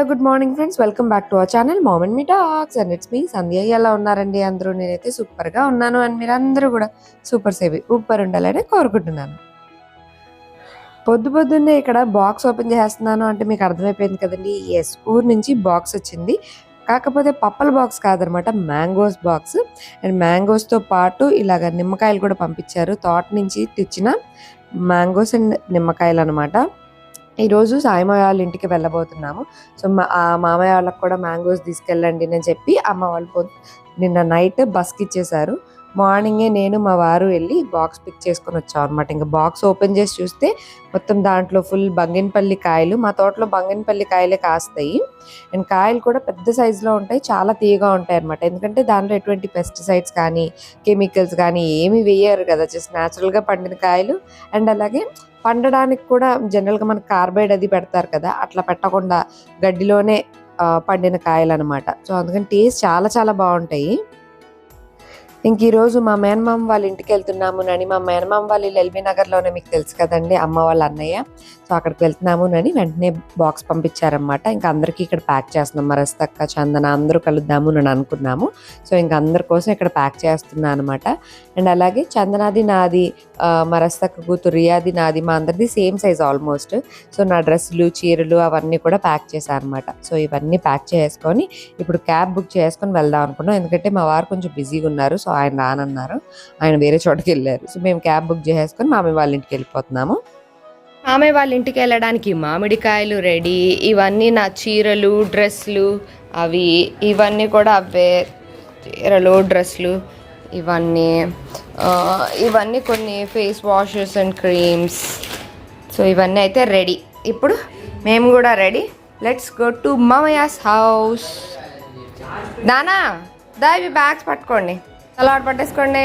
Hello good morning friends welcome back to our channel mom and me talks and it's me Sandhya ఎలా ఉన్నారండి అందరూ? నేనైతే సూపర్గా ఉన్నాను అండ్ మీరు అందరూ కూడా సూపర్ సేవి సూపర్ ఉండాలని కోరుకుంటున్నాను. పొద్దు పొద్దున్నే ఇక్కడ బాక్స్ ఓపెన్ చేస్తున్నాను అంటే మీకు అర్థమైపోయింది కదండి. ఎస్ ఊరు నుంచి బాక్స్ వచ్చింది. కాకపోతే పప్పల బాక్స్ కాదనమాట మ్యాంగోస్ బాక్స్ అండ్ మ్యాంగోస్తో పాటు ఇలాగ నిమ్మకాయలు కూడా పంపించారు. తోట నుంచి తెచ్చిన మ్యాంగోస్ అండ్ నిమ్మకాయలు అనమాట ఈరోజు సాయిమాయ వాళ్ళ ఇంటికి వెళ్ళబోతున్నాము. సో మా ఆ మామయ్య వాళ్ళకి కూడా మ్యాంగోస్ తీసుకెళ్ళండి అని చెప్పి అమ్మ వాళ్ళు నిన్న నైట్ బస్కి ఇచ్చేసారు. మార్నింగే నేను మా వారు వెళ్ళి బాక్స్ పిక్ చేసుకొని వచ్చాం అనమాట ఇంకా బాక్స్ ఓపెన్ చేసి చూస్తే మొత్తం దాంట్లో ఫుల్ బంగినపల్లి కాయలు మా తోటలో బంగినపల్లి కాయలే కాస్తాయి. అండ్ కాయలు కూడా పెద్ద సైజులో ఉంటాయి చాలా తీయగా ఉంటాయి అనమాట ఎందుకంటే దాంట్లో ఎటువంటి పెస్టిసైడ్స్ కానీ కెమికల్స్ కానీ ఏమి వేయరు కదా జస్ట్ న్యాచురల్గా పండిన కాయలు. అండ్ అలాగే పండడానికి కూడా జనరల్గా మనకు కార్బైడ్ అది పెడతారు కదా అట్లా పెట్టకుండా గడ్డిలోనే పండిన కాయలు అనమాట సో అందుకని టేస్ట్ చాలా చాలా బాగుంటాయి. ఇంక ఈరోజు మా మేనమామ వాళ్ళ ఇంటికి వెళ్తున్నాము నని. మా మేనమామ వాళ్ళ ఎల్బీ నగర్లోనే మీకు తెలుసు కదండి. అమ్మ వాళ్ళ అన్నయ్య. సో అక్కడికి వెళ్తున్నాము నని. వెంటనే బాక్స్ పంపించారనమాట ఇంకా అందరికీ ఇక్కడ ప్యాక్ చేస్తున్నాం. మరస్తక్క చందన అందరూ కలుద్దాము అని అనుకున్నాము. సో ఇంకా అందరి కోసం ఇక్కడ ప్యాక్ చేస్తున్నా అనమాట అండ్ అలాగే చందనాది నాది మరస్తక మరస్తక్క కూతురు రియాది నాది మా అందరిది సేమ్ సైజ్ ఆల్మోస్ట్. సో నా డ్రెస్సులు చీరలు అవన్నీ కూడా ప్యాక్ చేశాను అనమాట సో ఇవన్నీ ప్యాక్ చేసుకొని ఇప్పుడు క్యాబ్ బుక్ చేసుకొని వెళ్దాం అనుకున్నాం. ఎందుకంటే మా వారు కొంచెం బిజీగా ఉన్నారు. సో ఆయన రానన్నారు. ఆయన వేరే చోటకి వెళ్ళారు. సో మేము క్యాబ్ బుక్ చేసుకొని మామయ్య వాళ్ళ ఇంటికి వెళ్ళిపోతున్నాము. మామయ్య వాళ్ళ ఇంటికి వెళ్ళడానికి మామిడికాయలు రెడీ. ఇవన్నీ నా చీరలు డ్రెస్సులు అవి ఇవన్నీ కూడా అవే. చీరలు డ్రెస్సులు. ఇవన్నీ ఇవన్నీ కొన్ని face washes and creams so ఇవన్నీ అయితే రెడీ ఇప్పుడు మేము కూడా రెడీ లెట్స్ గో టు మామయ్యాస్ హౌస్ నానా దా ఇవి బ్యాగ్స్ పట్టుకోండి చాలా పట్టేసుకోండి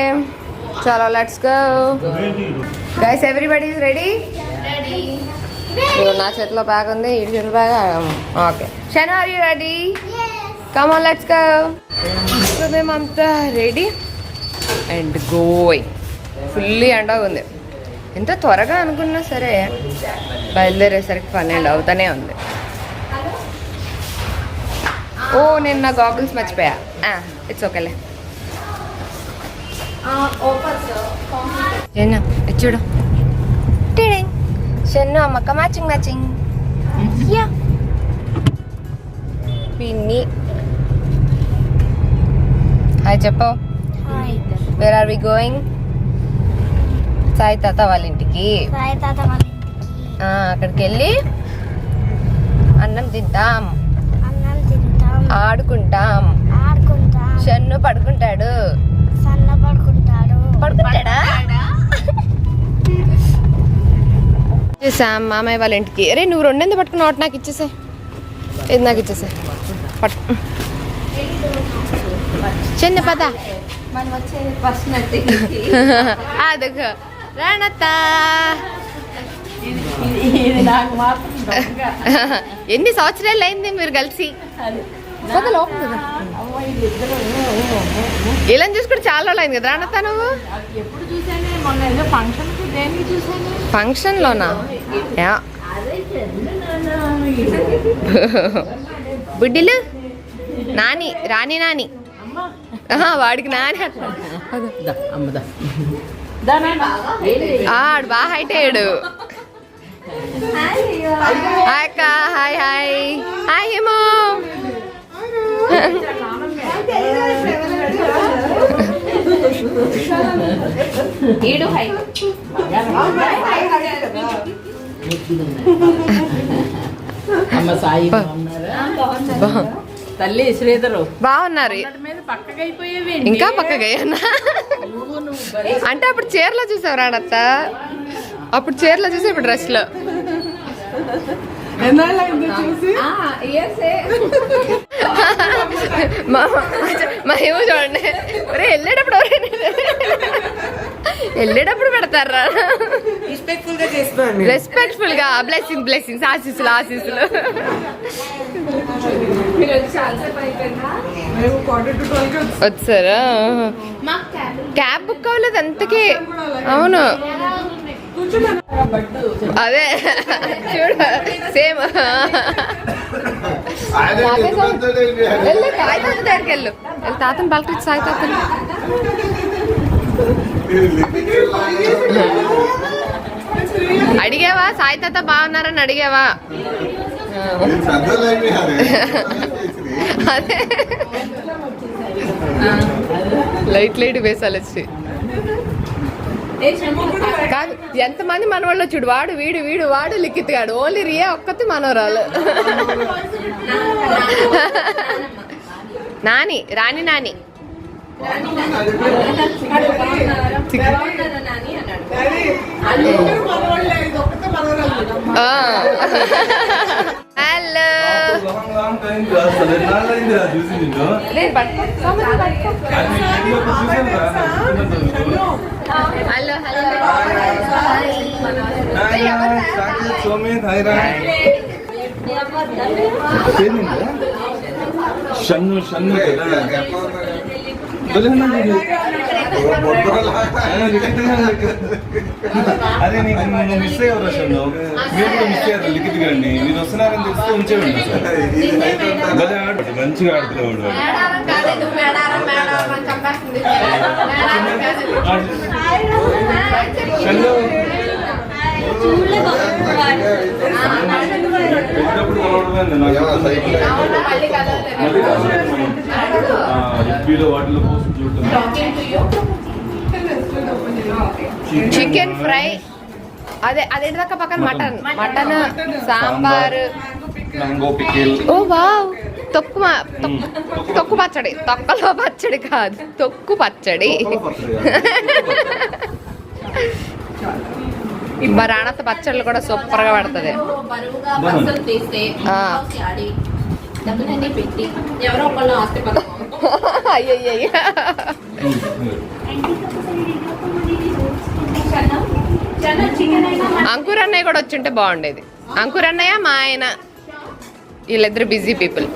చలో let's go guys everybody is ready నా చేతిలో బ్యాగ్ ఉంది ఈ చేతిలో bag okay Shanu are you ready come on let's go so మేమంతా రెడీ అండ్ గోయింగ్ ఫుల్లీ ఎండగా ఉంది ఎంత త్వరగా అనుకున్నా సరే బయలుదేరేసరికి పన్నెండు అవుతానే ఉంది. ఓ నేను నా గాగుల్స్ మర్చిపోయా. ఇట్స్ ఓకేలే ఇది చూడు. షన్ను అమ్మక్క మ్యాచింగ్ మ్యాచింగ్ యా పిన్ని హాయ్ చెప్పు. Where are we going Sai తాత వాళ్ళ ఇంటికి. అక్కడికి వెళ్ళి అన్నం తింటాం. ఆడుకుంటాం. ఆడుకుంటాం. షన్ను పడుకుంటాడు. పడుకుంటాడు. మామయ్య వాళ్ళ ఇంటికి. అరే నువ్వు రెండెందుకు పట్టుకున్నావు? నాకు ఇచ్చేసే ఇది నాకు ఇచ్చేసే పట్టు. చిన్న పద. అదొక రానత్తా ఎన్ని సంవత్సరాలు అయింది మీరు కలిసి. ఇలా చూసుకుంటే చాలా రోజులు అయింది కదా రానత్తా నువ్వు? ఫంక్షన్ లోనా? బుడ్డిలు? నాని రాని నాని. వాడికి నాని ఆడు బాగా హైట్ అయ్యాడు. హాయ్ అక్క హాయ్ హాయ్. హాయ్ హేమో. అమ్మ సాయి బాగున్నారా? తల్లి శ్రీధరు బాగున్నారు. ఇంకా పక్కగా అంటే అప్పుడు చీరలో చూసావు రాడత్త అప్పుడు చీరలో చూసి ఇప్పుడు డ్రెస్లో మా మా ఏమో చూడండి. ఒరే వెళ్ళేటప్పుడు ఎవరైనా వెళ్ళేటప్పుడు పెడతారా? రెస్పెక్ట్ఫుల్గా రెస్పెక్ట్ఫుల్గా బ్లెస్సింగ్ బ్లెస్సింగ్స్ ఆశీస్సులు ఆశీస్సులు. వచ్చారా? క్యాబ్ బుక్ అవ్వలేదు అంతకి. అవును. అదే. చూడు సేమ్. వెళ్ళు సాయి తాత దగ్గరికి వెళ్ళు. వెళ్ళి తాతని పలకరించి సాయి తాతని. అడిగావా? సాయి తాత బాగున్నారని అడిగావా? అదే. లైట్ లైట్ వేసాలి వచ్చి. కాదు ఎంతమంది మనవాళ్ళు చూడు వాడు వీడు వీడు వాడు లిఖిత్గాడు ఓన్లీ రియా ఒక్కతి మనవరాలు. Nani Rani Nani. Hello. Hello hello Shannu Shannu అరే నీకు నువ్వు మిస్ అయ్యవరా షన్ను మీరు కూడా మిస్ అయ్యారు లిఖిత్ గారిని. మీరు వస్తున్నారని తెలిస్తే ఉంచేవండి భలే ఆడు మంచిగా ఆడుతున్నాడు కలవడమే నాకు మళ్ళీ ఎఫ్బీలో వాటిలో చూడటం. చికెన్ ఫ్రై అదే అదేంటి దాకా పక్కన mutton. Mutton sambar. Mango pickle ఓ వావ్. తొక్కు మా- తొక్కు- పచ్చడి. తొక్కలో పచ్చడి కాదు. తొక్కు పచ్చడి. మరి అనంత పచ్చళ్ళు కూడా సూపర్గా పడుతుంది డబ్బులన్నీ పెట్టి ఎవరో ఒకళ్ళు ఆస్తి అయ్యయ్య అంకుర్ అన్నయ్య కూడా వచ్చింటే బాగుండేది అంకుర్ అన్నయ్య మా ఆయన వీళ్ళిద్దరు బిజీ పీపుల్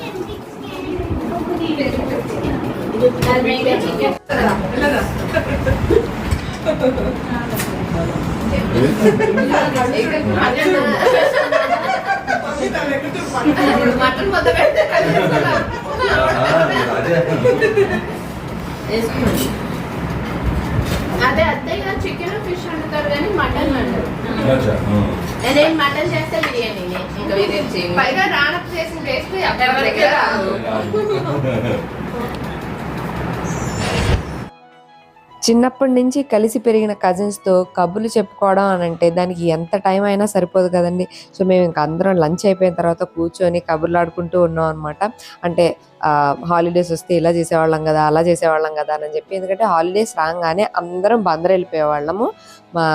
మటన్ మొదలు పెడితే వేసుకోండి అదే అత్తయ్య చికెన్ ఫిష్ వండుతారు కానీ మటన్ వండరు. నేనేం మటన్ చేస్తే బిర్యానీ? ఇంకా పైగా రానప్ చేసిన టేస్ట్ ఎవరికి రాదు. చిన్నప్పటి నుంచి కలిసి పెరిగిన కజిన్స్తో కబుర్లు చెప్పుకోవడం అని అంటే దానికి ఎంత టైం అయినా సరిపోదు కదండి. సో మేము ఇంకా అందరం లంచ్ అయిపోయిన తర్వాత కూర్చొని కబుర్లు ఆడుకుంటూ ఉన్నాం అనమాట అంటే హాలిడేస్ వస్తే ఇలా చేసేవాళ్ళం కదా అలా చేసేవాళ్ళం కదా అని చెప్పి. ఎందుకంటే హాలిడేస్ రాగానే అందరం బందరు వెళ్ళిపోయేవాళ్ళము మా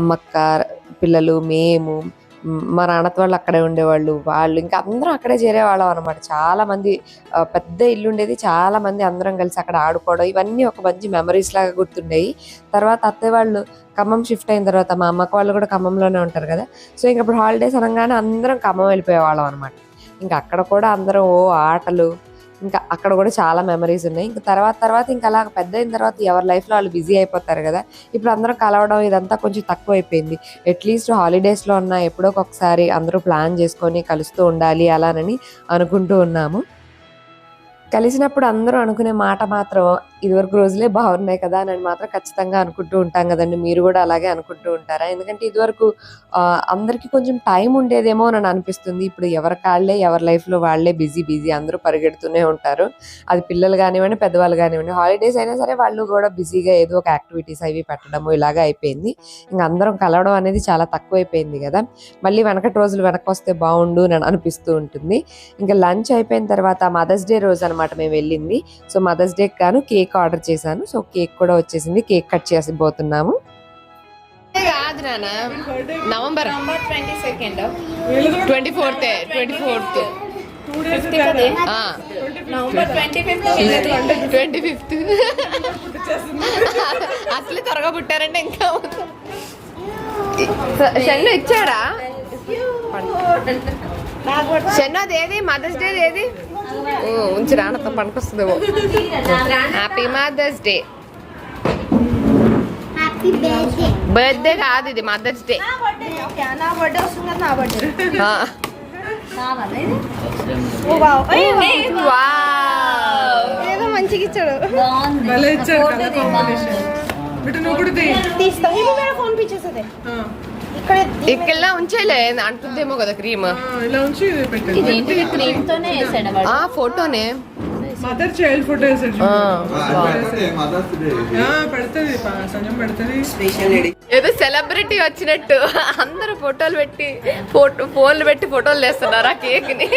అమ్మక్క పిల్లలు మేము మా నాన్నతో వాళ్ళు అక్కడే ఉండేవాళ్ళు. వాళ్ళు ఇంకా అందరం అక్కడే చేరేవాళ్ళం అనమాట చాలా మంది పెద్ద ఇల్లు ఉండేది. చాలా మంది అందరం కలిసి అక్కడ ఆడుకోవడం ఇవన్నీ ఒక మంచి మెమరీస్ లాగా గుర్తుండేవి తర్వాత అత్తయ్య వాళ్ళు ఖమ్మం షిఫ్ట్ అయిన తర్వాత మా అమ్మకు వాళ్ళు కూడా ఖమ్మంలోనే ఉంటారు కదా. సో ఇంకప్పుడు హాలిడేస్ అనగానే అందరం ఖమ్మం వెళ్ళిపోయేవాళ్ళం అనమాట ఇంకా అక్కడ కూడా అందరం ఓ ఆటలు ఇంకా అక్కడ కూడా చాలా మెమరీస్ ఉన్నాయి. ఇంకా తర్వాత తర్వాత ఇంకా అలా పెద్ద అయిన తర్వాత ఎవరి లైఫ్లో వాళ్ళు బిజీ అయిపోతారు కదా ఇప్పుడు అందరం కలవడం ఇదంతా కొంచెం తక్కువ అయిపోయింది. అట్లీస్ట్ హాలిడేస్లో ఉన్న ఎప్పుడో ఒకసారి అందరూ ప్లాన్ చేసుకొని కలుస్తూ ఉండాలి అలానని అనుకుంటూ ఉన్నాము. కలిసినప్పుడు అందరూ అనుకునే మాట మాత్రం ఇదివరకు రోజులే బాగున్నాయి కదా అని మాత్రం ఖచ్చితంగా అనుకుంటూ ఉంటాం కదండి. మీరు కూడా అలాగే అనుకుంటూ ఉంటారా? ఎందుకంటే ఇదివరకు అందరికీ కొంచెం టైం ఉండేదేమో అని అనిపిస్తుంది. ఇప్పుడు ఎవరి కాళ్ళే ఎవరి లైఫ్లో వాళ్ళే బిజీ బిజీ అందరూ పరిగెడుతూనే ఉంటారు. అది పిల్లలు కానివ్వండి పెద్దవాళ్ళు కానివ్వండి హాలిడేస్ అయినా సరే వాళ్ళు కూడా బిజీగా ఏదో ఒక యాక్టివిటీస్ అవి పెట్టడము ఇలాగా అయిపోయింది. ఇంకా అందరం కలవడం అనేది చాలా తక్కువ అయిపోయింది కదా. మళ్ళీ వెనకటి రోజులు వెనక్కి వస్తే బాగుండు అని అనిపిస్తూ ఉంటుంది. ఇంకా లంచ్ అయిపోయిన తర్వాత మదర్స్ డే రోజు అనమాట మేము వెళ్ళింది. సో మదర్స్ డే గాను కేక్ ఆర్డర్ చేశాను. సో కేక్ కూడా వచ్చేసింది. కేక్ కట్ చేసి పోతున్నాము కాదు నాన్న. November twenty second twenty fourth. Twenty fourth twenty fifth. అసలు త్వరగా పుట్టారంటే ఇంకా షన్ను ఇచ్చాడా? షన్ను అది ఏది? మదర్స్ డే ఏది? ఓ, ఉంచి రానతో పనికొస్తుందేమో. Happy mother's day happy birthday కాదు ఇది మదర్స్ డే ఏదో మంచిగా ఇచ్చాడు. నువ్వు కూడా ఫోన్ పిచ్చేస్తుంది. ఆ, ఇక్కడ ఇక్కడ ఉంచేలే అంటుందేమో కదా క్రీమ్. ఆ, ఇలా ఉంచి క్రీమ్ తోనే ఆ ఫోటోనే. మదర్ చైల్డ్ ఫోటో పెడుతుంది సంజం పెడుతుంది ఏదో సెలబ్రిటీ వచ్చినట్టు. అందరూ ఫోటోలు పెట్టి ఫోటో ఫోన్లు పెట్టి ఫోటోలు తీస్తున్నారు ఆ కేక్ని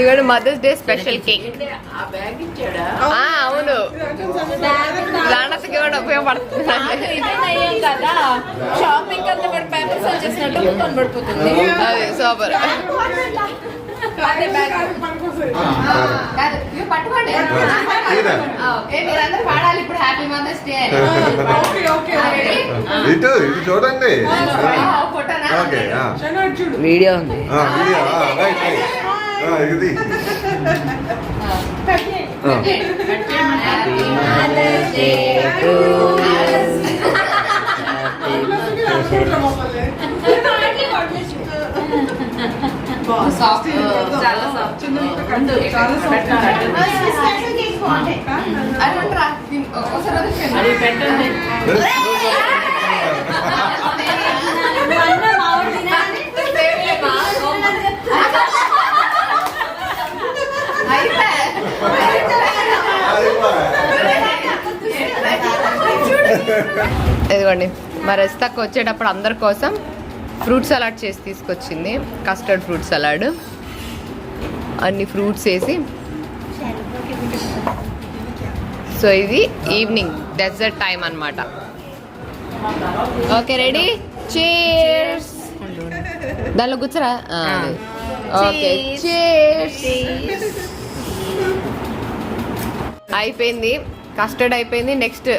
ఇవాళ మదర్స్ డే స్పెషల్ కేక్ ఆ బ్యాగ్ ఇచ్చాడా? ఆ అవును. కూడా ఉపయోగపడుతుంది ఇదే నయ్యం కదా. షాపింగ్ అంతా వాడు పేపర్స్ వచ్చేసినట్టు మొత్తం పడిపోతుంది అది సూపర్ పట్టుకోండి. మీరందరూ పాడాలి ఇప్పుడు happy mother's day okay okay ఇటు ఇటు చూడండి. ఫోటోనా? ఓకే ఆ. శనాడు చూడు. వీడియో ఉంది. ఆ, వీడియో, ఆ, రైట్, రైట్. ఇది. ఇదిగోండి మరి రెస్తాకు వచ్చేటప్పుడు అందరి కోసం ఫ్రూట్ సలాడ్ చేసి తీసుకొచ్చింది. Custard fruit salad. అన్ని ఫ్రూట్స్ వేసి. సో ఇది ఈవినింగ్ డెజర్ట్ టైం అన్నమాట. Okay ready? చీర్స్ దానిలో కూర్చోరా? ఓకే చీర్స్ అయిపోయింది. కస్టర్డ్ అయిపోయింది. Next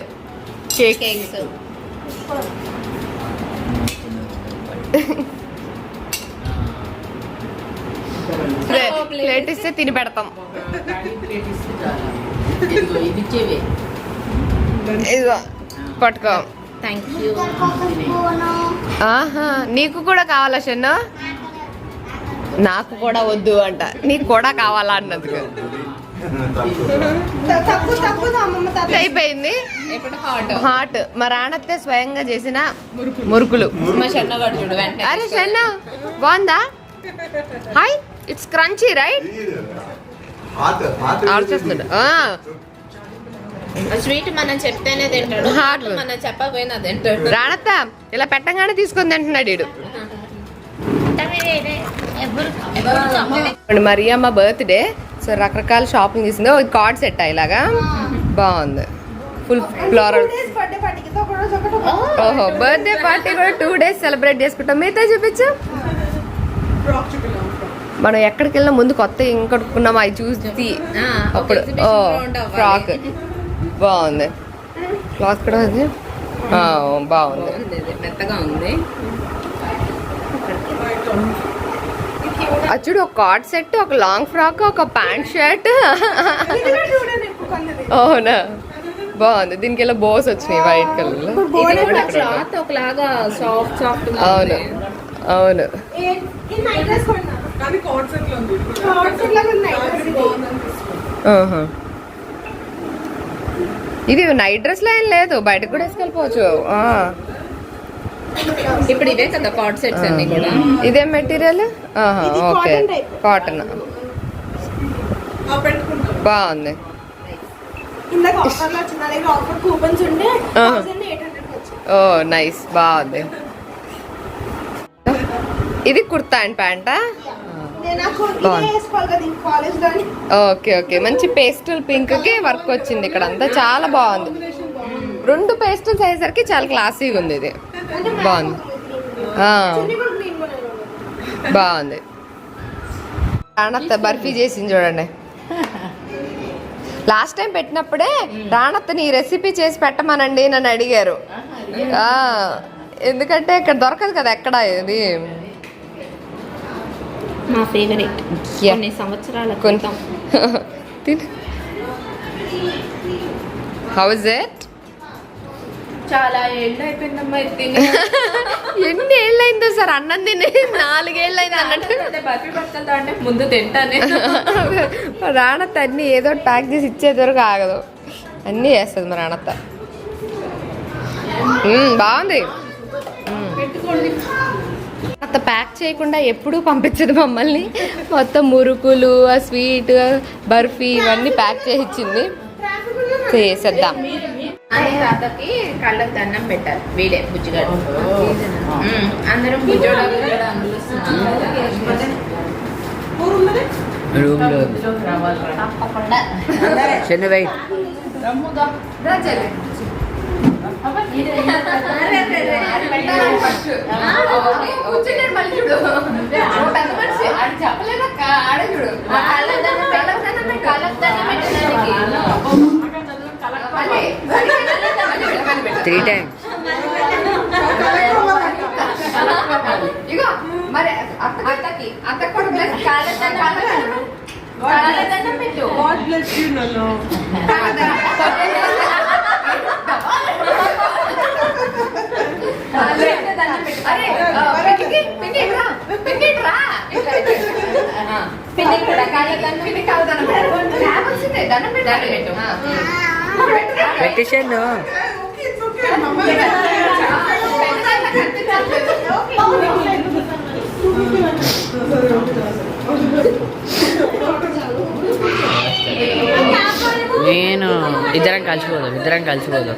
cake. ప్లేట్ ఇస్తే తిని పెడతాం. ఇదిగో పట్టుకో. థ్యాంక్ యూ ఆహా నీకు కూడా కావాలా షన్ను? నాకు కూడా వద్దు అంట. నీకు కూడా కావాలా అన్నది. అయిపోయింది హాట్ మా రాణత్తే స్వయంగా చేసిన మురుకులు. అరే షన్న బాగుందా? హాయ్ ఇట్స్ క్రంచీ రైట్ ఆలోచిస్తున్నాడు స్వీట్ మనం చెప్తేనే తింటాడు. హాట్ మనం చెప్పకపోయినా తింటాడు. రాణత్త ఇలా పెట్టంగానే తీసుకొని తింటున్నాడు వీడు మరియమ్మ బర్త్డే సో రకరకాల షాపింగ్ చేసింది. ఒక కార్డ్ సెట్ ఇలాగా? బాగుంది. ఫుల్ ఫ్లోరల్ ఓహో బర్త్డే పార్టీ కూడా టూ డేస్ సెలబ్రేట్ చేసుకుంటాం. మిగతా చూపించు. మనం ఎక్కడికి వెళ్ళినా ముందు కొత్త ఏం కట్టుకున్నాం అవి చూసి. అప్పుడు ఓ. ఫ్రాక్ బాగుంది. క్లాత్ కూడా అది ఆ, బాగుంది. మెత్తగా ఉంది. అది చూడు ఒక కార్డ్ సెట్ ఒక లాంగ్ ఫ్రాక్ ఒక ప్యాంట్ షర్ట్ అవునా? బాగుంది. దీనికి ఇలా బోస్ వచ్చినాయి వైట్ కలర్లో. ఇది కూడా క్లాత్ ఒకలాగా సాఫ్ట్ సాఫ్ట్ అవును. అవును. నైట్ డ్రెస్ కొన్నా? కానీ కార్డ్ సెట్లో ఉంది. Outfit లాగా ఉంది night dress ఇది. నైట్ డ్రెస్లో ఏం లేదు. బయటకు కూడా వేసుకెళ్ళిపోవచ్చు. ఆ. ఇప్పుడు ఇవే కదా కార్డ్ సెట్స్ అన్ని కూడా. ఇదేం మెటీరియల్ ఇది ఓకే. కాటన్ బాగుంది. ఓ నైస్ బాగుంది. ఇది కుర్తా అండ్ ప్యాంటా? ఇదే ఓకే ఓకే మంచి పేస్టల్ పింక్కి వర్క్ వచ్చింది ఇక్కడ అంతా చాలా బాగుంది. రెండు పేస్టల్స్ అయ్యేసరికి చాలా క్లాసీగా ఉంది ఇది. బాగుంది. బాగుంది. రాణత్త బర్ఫీ చేసింది చూడండి. లాస్ట్ టైం పెట్టినప్పుడే రాణత్తని ఈ రెసిపీ చేసి పెట్టమనండి నన్ను అడిగారు. ఎందుకంటే ఇక్కడ దొరకదు కదా ఎక్కడ ఇది? మా ఫేవరెట్. కొన్ని సంవత్సరాల కొంచెం క్రితం. హౌ ఇస్ ఇట్ చాలా ఏళ్ళు అయిపోయిందమ్మా ఎన్ని ఏళ్ళు అయిందో సార్ అన్నం తిని నాలుగేళ్ళు అయింది అన్నట్టు. బర్ఫీ పట్టుకెళ్తా అంటే ముందు తింటానే. రాణత్త అన్ని ఏదో ప్యాక్ చేసి ఇచ్చేది వరకు ఆగదు. అన్నీ చేస్తుంది మరి రాణత్త. బాగుంది. అత్త ప్యాక్ చేయకుండా ఎప్పుడూ పంపించదు మమ్మల్ని. మొత్తం మురుకులు ఆ స్వీట్ బర్ఫీ ఇవన్నీ ప్యాక్ చేసి ఇచ్చింది. చేసేద్దాం. అని తాతకి కళ్ళకు దండం పెట్టాలి. వీడే బుజ్జిగాడు. అందరం బుజ్జోడా ఆ కళ్ళకు దండం పెట్టాలి. కళ్ళకు దండం పెట్టడానికి. త్రీ టైమ్స్ ఇగో మరి అత్త అత్తకి అత్త కూడా పెట్టు. గాడ్ బ్లెస్ యూ నన్ను అరే పిన్నికి పిన్ని రా పిన్ని రా. పిన్ని కూడా కాళ్ళ దండం పిన్ని కాళ్ళ దండం పెట్టు. కావాల్సిందే నేను ఇద్దరం కలిసిపోదాం ఇద్దరం కలిసిపోదాం.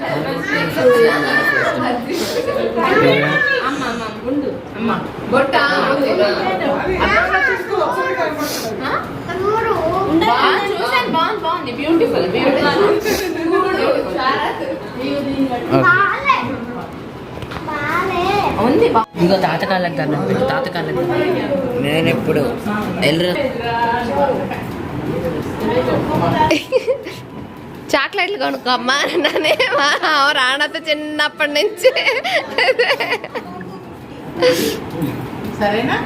బాగుంది బ్యూటిఫుల్ బ్యూటిఫుల్ ఇంకో తాతకాళ్ళకి పెట్టు తాతకాళ్ళకి నేను ఎప్పుడు ఎల్లరు చాక్లెట్లు కొనుక్కోమ్మా నానే రాణతో చిన్నప్పటి నుంచి. సరేనా?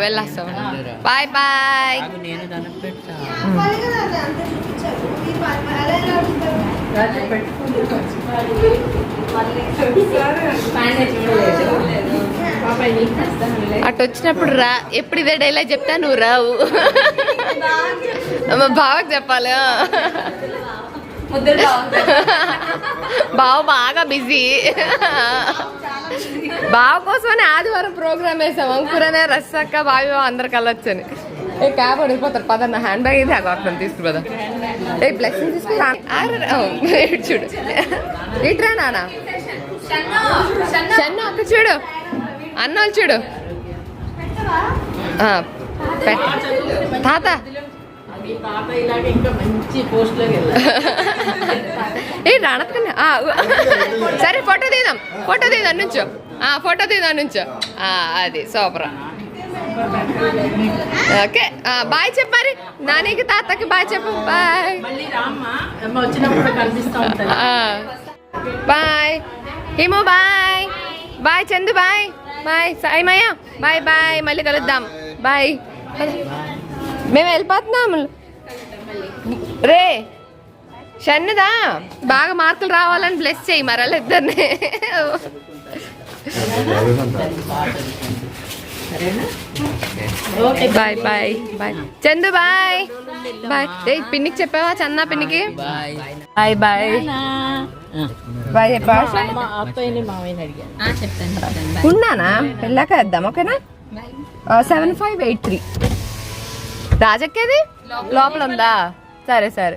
వెళ్ళొస్తాం. Bye bye. అటు వచ్చినప్పుడు రా. ఎప్పుడు ఇదే డైలాగ్ చెప్తా నువ్వు రావు. మా బావకు చెప్పాలి బావ బాగా బిజీ బావ కోసమని ఆదివారం ప్రోగ్రామ్ వేసాం. అంకురనే రస్సక్క బావి అందరు కలొచ్చని. ఏ క్యాబ్ అడిగిపోతారు. పద నా హ్యాండ్ బ్యాగ్ ఇది అక్కడ తీసుకుపోదా. ఏ బ్లెస్సింగ్ తీసుకురా. చూడు. ఇటురా నానా షన్ను అక్క చూడు. అన్నోళ్ళు చూడు. తాత. ఏ రానక్కనే సరే ఫోటో తీద్దాం. ఫోటో తీద్దాం నుంచో. ఆ ఫోటో తీద్దాం నుంచో. ఆ, అది సూపర్. ఓకే బాయ్ చెప్పు మరి. నానికి తాతకి బాయ్ చెప్పు. Bye. Bye. Himo bye. Bye Chandu bye. Bye Saimayya. Bye bye. మళ్ళీ కలుద్దాం. బాయ్. మేము వెళ్ళిపోతున్నాం. రే. షన్నుదా బాగా మార్కులు రావాలని బ్లెస్ చేయి మరి వాళ్ళిద్దరిని bye bye bye Chandu bye bye ఏ పిన్నికి చెప్పావా చన్నా పిన్నికి? బాయ్ బాయ్ బాయ్ బాయ్ ఉన్నానా వెళ్ళాక వేద్దాం ఓకేనా? సెవెన్ ఫైవ్ ఎయిట్ త్రీ రాజక్కేది? లోపల ఉందా? సరే సరే.